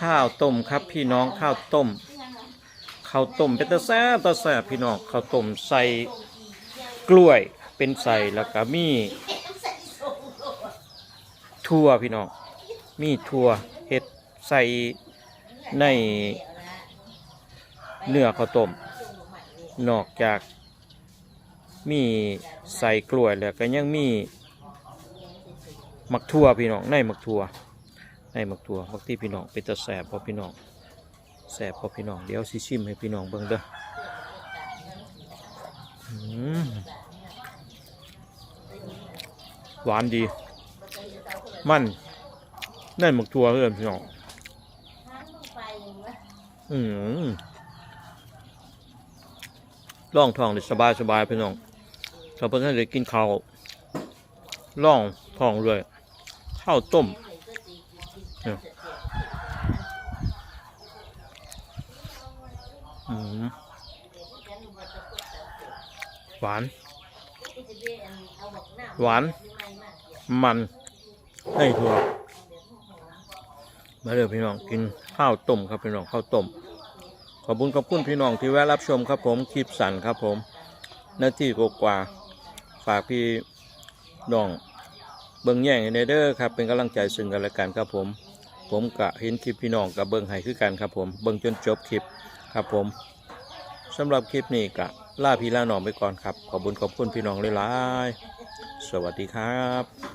ข้าวต้มครับ พี่น้องข้าวต้มข้าวต้มเป็นตะแซ่บตะแซ่บพี่น้องข้าวต้มใส่กล้วยเป็นใส่แล้วก็มีถั่วพี่น้องมีถั่วเห็ดใส่ในเนื้อข้าวต้มนอกจากมีใส่กล้วยแล้วก็ยังมีมักทั่วพี่น้องในมักทั่ว ในมักทั่วบักที่พี่น้องเป็นตะแสบพอพี่น้องแสบพอพี่น้องเดี๋ยวสิชิมให้พี่น้องเบิ่งเด้อหวานดี มันในมักทัวเพื่อนพี่น้องอืมล่องทองได้สบายสบายพี่น้องเราเพิ่งได้กินข้าวล่องทองเลยข้าวต้ม หวาน หวาน มันให้ถั่วมาเลยพี่น้องกินข้าวต้มครับพี่น้องข้าวต้ม ขอบคุณขอบคุณพี่น้องที่แวะรับชมครับผมคลิปสั่นครับผมหน้าที่กกว่าฝากพี่น้อง เบิ้งแย่งในเด้อครับเป็นกำลังใจซึ่งกันและกันครับผม ผมกะเห็นคลิปพี่น้องกับเบิ้งให้คือกันครับผม เบิ้งจนจบคลิปครับผมสำหรับคลิปนี้กะล่าพี่ล่าน้องไปก่อนครับ ขอบคุณขอบคุณพี่น้องหลายๆสวัสดีครับ